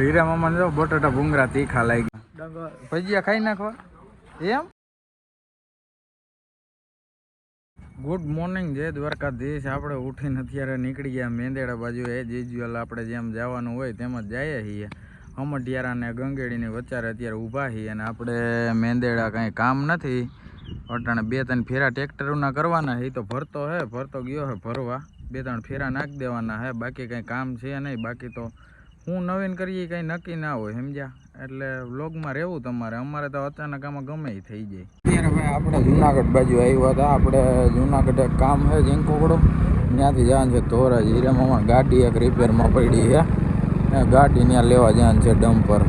હીરા મામા જો બટાટા ભૂંગરા તીખા લાગ્યા. ભજીયા ખાઈ નાખવા એમ? ગુડ મોર્નિંગ જય દ્વારકાધીશ. આપણે ઉઠીને અત્યારે નીકળી ગયા મેંદેડા બાજુ. એ જેજ્યુઅલ આપણે જેમ જવાનું હોય તેમ જ જઈએ છીએ અમઢિયારા ને ગંગેડીની વચ્ચારે અત્યારે ઊભા છીએ અને આપણે મેંદેડા કાંઈ કામ નથી. અટાણે બે ત્રણ ફેરા ટ્રેક્ટરોના કરવાના છે. તો ભરતો હે ભરતો ગયો હે ભરવા. બે ત્રણ ફેરા નાખી દેવાના હે. બાકી કંઈ કામ છે નહીં. બાકી તો હું નવીન કરીએ કંઈ નક્કી ના હોય સમજ્યા? એટલે વ્લોગમાં રહેવું તમારે. અમારે તો અચાનક આમાં ગમે થઈ જાય. અત્યારે ભાઈ આપણે જુનાગઢ બાજુ આવ્યા હતા. આપણે જુનાગઢ એક કામ છે જીંકોકડો ત્યાંથી જવાનું છે ધોરાજ. અમારે ગાડી એક રિપેરમાં પડી છે. એ ગાડી ત્યાં લેવા જવાનું છે ડમ્પર.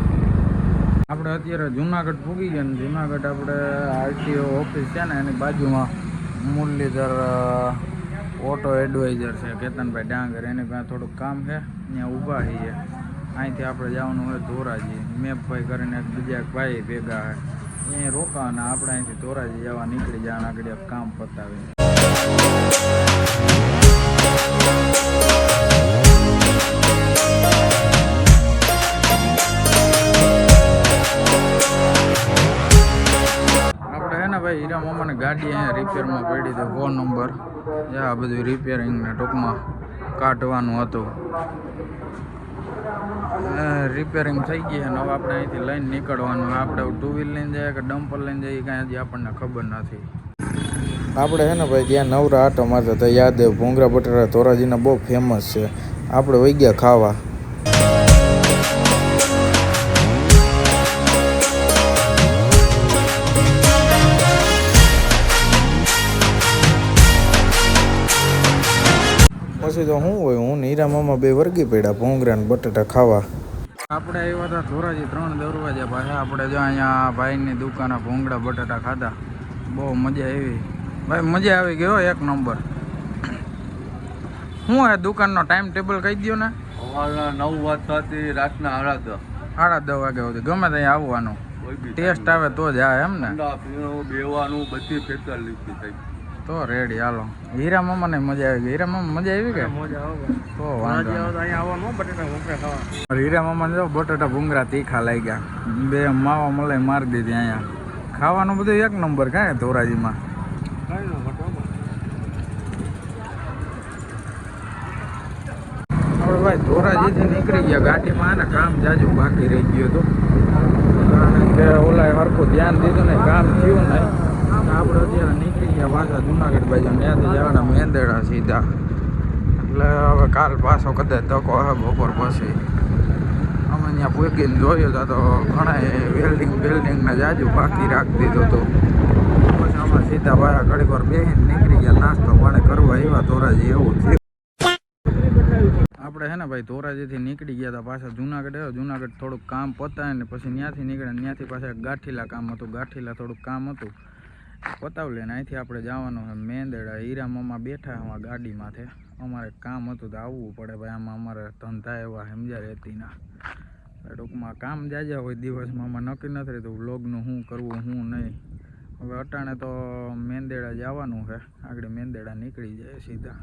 આપણે અત્યારે જુનાગઢ પૂગી ગયા ને જુનાગઢ આપણે આરટીઓ ઓફિસ છે ને એની બાજુમાં મુરલીધર ઓટો એડવાઇઝર છે, કેતનભાઈ ડાંગર. એની પાસે થોડુંક કામ છે, ત્યાં ઊભા છીએ. અહીંથી આપણે જવાનું હોય ધોરાજી. મેપભાઈ કરીને એક બીજા એક ભાઈ ભેગા છે. અહીંયા રોકાવાના, આપણે અહીંથી ધોરાજી જવા નીકળી જવાના આગળ કામ પતાવી રિપેરમાં પડી તો ફોન નંબર. આ બધું રિપેરિંગને ટૂંકમાં કાઢવાનું હતું. રિપેરિંગ થઈ ગઈ અને હવે આપણે અહીંથી લઈને નીકળવાનું. આપણે ટુ વ્હીલ લઈને જઈએ કે ડમ્પર લઈને જઈએ કાંઈ હજી આપણને ખબર નથી. આપણે છે ને ભાઈ, ત્યાં નવરા આટો મારતા હતા. યાદેવ ભૂંગરા બટાટા ધોરાજીના બહુ ફેમસ છે. આપણે વહી ગયા ખાવા. પછી તો શું હોય? હું નીરા મામા બે વર્ગી પડ્યા ભોંગરા ને બટાટા ખાવા. આપણે આવ્યા હતા ધોરાજી ત્રણ દરવાજા પાસે. આપણે જો અહીંયા ભાઈની દુકાને ભોંગડા બટાટા ખાધા. બહુ મજા આવી. ભાઈ મજા આવી ગયો એક નંબર. શું હે દુકાનનો ટાઈમ ટેબલ કહી દો ને? સવારના નવ વાગતાથી રાતના સાડા દસ. સાડા દસ વાગ્યા સુધી. ગમે ત્યાં આવવાનું. ટેસ્ટ આવે તો જ આવે એમ ને. બેવાનું બધી ફેસિલિટી થઈ. તો રેડી હાલો. હીરા મામાને મજા આવી ગઈ. હીરા મામા મજા આવી કે? તો વાંધો નહીં. હીરા મામાને જો બટાટા ભૂંગરા તીખા ગયા બે માવા મલાઈ મારી દીધી અહીંયા. ખાવાનું બધું એક નંબર કાંઈ ધોરાજીમાં? ભાઈ ધોરાજીથી નીકળી ગયા. ગાડીમાં ને કામ જાજુ બાકી રહી ગયું હતું. કારણ કે ઓલા હરખું ધ્યાન દીધું ને કામ થયું નહીં આપણે અત્યારે નીકળી ગયા પાછા જુનાગઢ બાજુ ત્યાંથી જવાના, મેંદેડા સીધા. એટલે હવે કાલ પાછો કદાચ તકો હવે બપોર પછી. અમે ત્યાં પૂકીને જોયું તા તો ઘણા વેલ્ડિંગ બિલ્ડિંગને જાજુ બાકી રાખી દીધું હતું. પછી અમે સીધા પાછા ઘડી વાર બેસીને નીકળી ગયા, નાસ્તો પાણી કરવા એવા ધોરાજી એવું થયું. આપણે છે ને ભાઈ ધોરાજીથી નીકળી ગયા હતા પાછા જુનાગઢ જુનાગઢ થોડુંક કામ પતાય ને પછી ત્યાંથી નીકળ્યા ત્યાંથી પાછા ગાંઠીલા કામ હતું, ગાંઠીલા થોડુંક કામ હતું. પતાવી ને અહીંથી આપણે જવાનું છે મેંદેડા. હીરા મામા બેઠા અમારા ગાડીમાંથી. અમારે કામ હતું તો આવવું પડે ભાઈ. આમાં અમારે ધંધા એવા સમજા રહેતી ના ટૂંકમાં કામ જાજા હોય દિવસમાં. આમાં નક્કી નથી રહેતું વ્લોગનું શું કરવું શું નહીં. હવે અટાણે તો મેંદેડા જવાનું છે. આગળ મેંદેડા નીકળી જાય સીધા.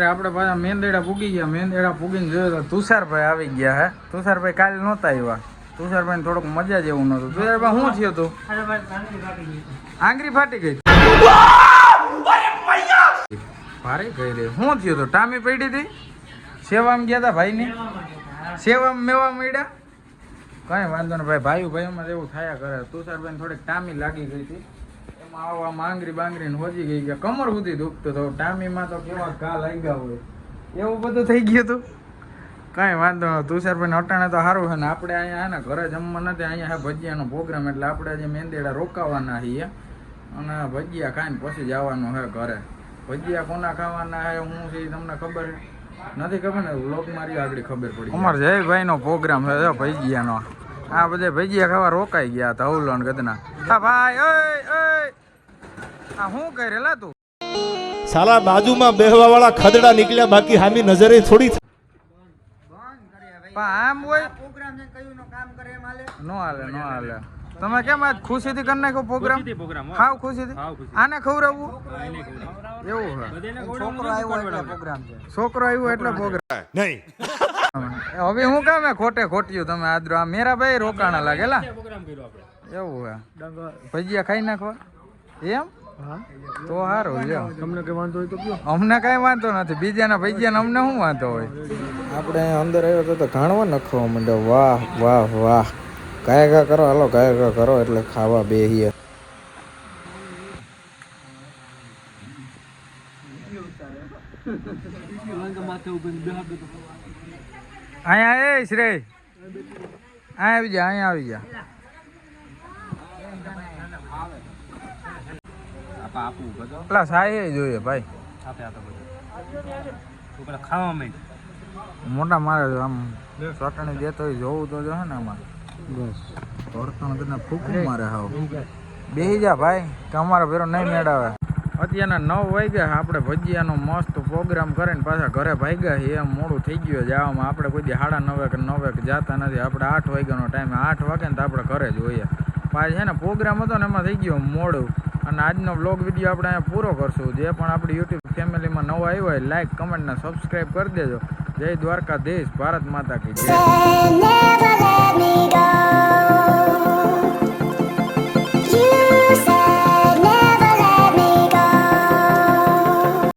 અત્યારે આપણે પાછા મેંદેડા પૂગી ગયા. મેંદેડા પૂગીને જોયો તો તુષારભાઈ આવી ગયા હે. તુષારભાઈ કાલે નહોતા આવ્યા. તુષારભાઈ થોડુંક મજા જેવું નહોતું. તુષારભાઈ, શું થયું હતું આંગળી ફાટી ગઈ. ભારે ગઈ રે. શું થયું હતું ટામી પડી હતી? સેવામાં ગયા હતા ભાઈની? સેવામાં મેવા મળ્યા? કઈ વાંધો નહીં ભાઈ. ભાઈ ભાઈઓમાં એવું થયા કરે. તુષારભાઈ થોડીક ટામી લાગી ગઈ હતી. આવા માંગરી બાંગરી હોજી ગઈ ગયા. કમર સુધી દુખતું તો ટામીમાં તો કેવા ઘા લાગ્યા હોય. એવું બધું થઈ ગયું હતું? કાંઈ વાંધો નહીં તુષારભાઈ અટાણે તો સારું છે ને આપણે અહીંયા ને ઘરે જમવા નથી, અહીંયા ભજીયાનો પ્રોગ્રામ, એટલે આપણે આજે મેંદેડા રોકાવાના છીએ. અને ભજીયા ખાઈને પછી જવાનું છે ઘરે. ભજીયા કોના ખાવાના છે, હું છે તમને ખબર નથી ખબર ને? લોક મારી આગળ ખબર પડી અમાર જયભાઈ નો પ્રોગ્રામ છે ભજીયાનો. આ બધે ભજીયા ખાવા રોકાઈ ગયા હતા, હવલોન ગદના. ભાઈ, ઓય ઓય! આ શું કરેલા તું? સાલા બાજુમાં બેહવા વાળા ખદડા નીકળ્યા બાકી હામી નજરે થોડી પણ આમ હોય નો હાલે? નો હાલે તમે કેમ આજ ખુશીથી કરી નાખ્યો પ્રોગ્રામ પ્રોગ્રામ હાવ ખુશીથી? આને ખવડાવવું? એવું હોય છોકરો આવ્યો એટલે પ્રોગ્રામ છે. છોકરો આવ્યો એટલે પ્રોગ્રામ નહીં. હવે હું કામ ખોટે ખોટ્યું તમે આદરો. આ મેરા ભાઈ રોકાણા લાગેલા પ્રોગ્રામ કર્યો આપણે. એવું હે. ભજીયા ખાઈ નાખવા. એમ? તો સારું લ્યો. તમને કઈ વાંધો હોય તો કયો. અમને કાંઈ વાંધો નથી બીજાના ભજીયાને અમને શું વાંધો હોય? આપણે અંદર આવ્યો તો તો ઘાણવા નખવા માંડે વાહ વાહ વાહ. કાય કા કરો હાલો કાય કા કરો એટલે ખાવા બેહીએ. અહીંયા એ શ્રેય. અહીંયા આવી જા અહીંયા આવી જા. પેલા સાહે જોઈએ ભાઈ. આપે આપે બધું. તું પેલા ખાવા માંડ. મોટા મારે આમ ચટણી દેતો હોય જોવું તો જો હે ને આમાં. બસ. ભરતણ તને ફૂકું મારે હાવ. બેહી જા ભાઈ કે અમારા ભેરો નહીં મેળાવે. અત્યારના નવ વાગ્યા આપણે ભજીયાનો મસ્ત પ્રોગ્રામ કરીને પાછા ઘરે ભાગ્યા છે એમ મોડું થઈ ગયું જવામાં આપણે કોઈ દી સાડા નવે કે નવે કે જાતા નથી. આપણે આઠ વાગ્યાનો ટાઈમ આઠ વાગે ને તો આપણે ઘરે જ પાછા પાછી છે ને પ્રોગ્રામ હતો ને એમાં થઈ ગયો મોડું. અને આજનો બ્લોગ વીડિયો આપણે અહીંયા પૂરો કરશું. જે પણ આપણી યુટ્યુબ ફેમિલીમાં નવો આવ્યો હોય લાઇક કમેન્ટને સબસ્ક્રાઈબ કરી દેજો. જય દ્વારકાધીશ, ભારત માતા કી જય.